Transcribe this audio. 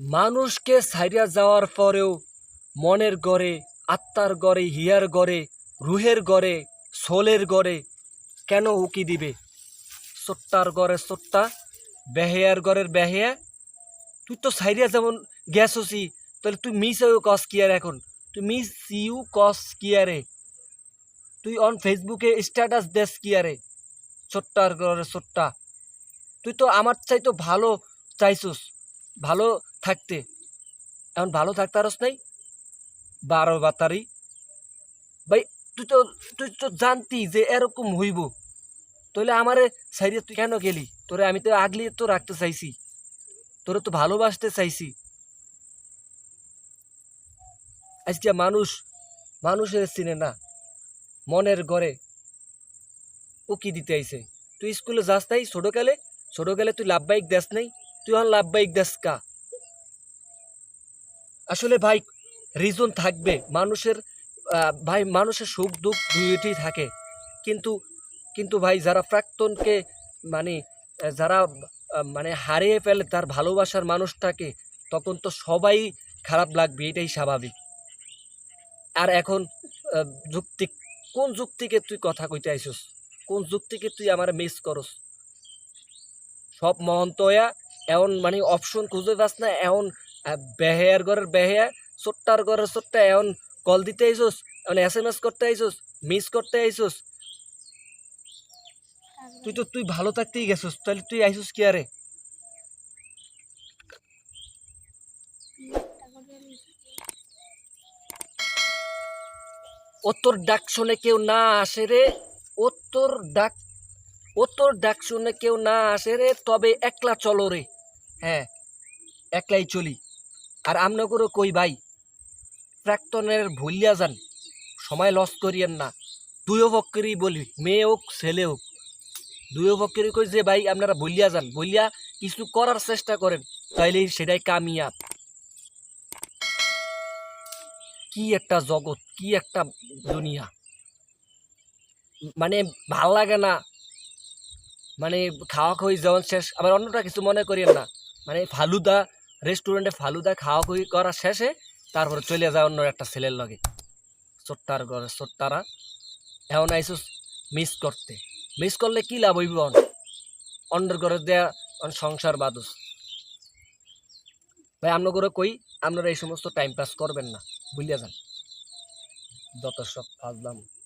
মানুষকে সাইরা যাওয়ার পরেও মনের গড়ে, আত্মার গড়ে, হিয়ার গড়ে, রুহের গড়ে, সোলের গড়ে কেন উকি দিবে? সোট্টার গড়ে সোট্টা, বেহেয়ার গড়ের বেহেয়া। তুই তো সাইরিয়া যেমন গেছসি, তাহলে তুই মিস ইউ কস কিয়ার এখন? তুই মিস ইউ কস কিয়ারে তুই অন ফেসবুকে স্ট্যাটাস দেস কিয়ারে ছোট্টার গড়ে ছোট্টা তুই তো আমার চাই তো ভালো চাইছস, ভালো থাকতে। এখন ভালো থাকতে আরস নাই। বারো বাতারি। ভাই, তুই তো তুই তো জানতি যে এরকম হইব। তাহলে আমারে সাইডে তুই কেন গেলি? তোরে আমি তো আগলি তো রাখতে চাইছি। তোরে তো ভালোবাসতে চাইছি। আজকে মানুষ, মানুষের চিনে না, মনের ঘরে উকি দিতে আইছে। তুই স্কুলে যাস নাই ছোটকালে? ছোটকালে তুই লাভবাহিক দেস নাই। তুই এখন লাভবাহিক দেস কা? আসলে ভাই রিজন থাকবে। মানুষের ভাই, মানুষের সুখ, দুঃখ দুইটি থাকে। কিন্তু কিন্তু ভাই, যারা প্রাক্তনকে মানে যারা মানে হারিয়ে ফেলে তার ভালোবাসার মানুষটাকে, তখন তো সবাই খারাপ লাগবে, এটাই স্বাভাবিক। আর এখন যুক্তি, কোন যুক্তিকে তুই কথা কইতে আইসস? কোন যুক্তিকে তুই আমার মিস করস? সব মহন্তয়া এমন মানে অপশন খুঁজে পাস না, এমন বেহেয়ার ঘরের বেহেয়া ছোট্টার ঘরের ছোট্টা এমন কল দিতে আইসস এমন এস এম এস করতে আইসস মিস করতে আইসস তুই তো তুই ভালো থাকতেই গেছিস তাহলে তুই আইসস কি আরে ও তোর ডাক শুনে কেউ না আসে রে ও তোর ডাক ও তোর ডাক শুনে কেউ না আসে রে তবে একলা চলো রে হ্যাঁ একলাই চলি। আর আমনে কই ভাই? প্রাক্তনের ভুলিয়া যান, সময় লস করিয়েন না। দুইও পক্ষেরই বলি, মেয়ে হোক, ছেলে হোক। দুইও পক্ষেরই কই যে ভাই, আপনারা ভুলিয়া যান। ভুলিয়া কিছু করার চেষ্টা করেন তাইলে সেটাই কামিয়াব। কি একটা জগৎ, কি একটা দুনিয়া। মানে ভালো লাগে না। মানে খাওয়া খাওয়ি যেমন শেষ, আবার অন্যটা কিছু মনে করিয়েন না। মানে ফালুদা রেস্টুরেন্টে ফালুদা খাওয়া খাওয়ি করা শেষে তারপরে চলে যায় অন্য একটা ছেলের লগে। ছোট্টার ঘরে, ছোট্টারা। এখন আইসুস মিস করতে। মিস করলে কি লাভ হইব অন? অন্যের ঘরে দেয়া সংসার বাদুস। ভাই আমরা করে কই? আপনারা এই সমস্ত টাইম পাস করবেন না। ভুলিয়া যান? যত সব ফাজলাম।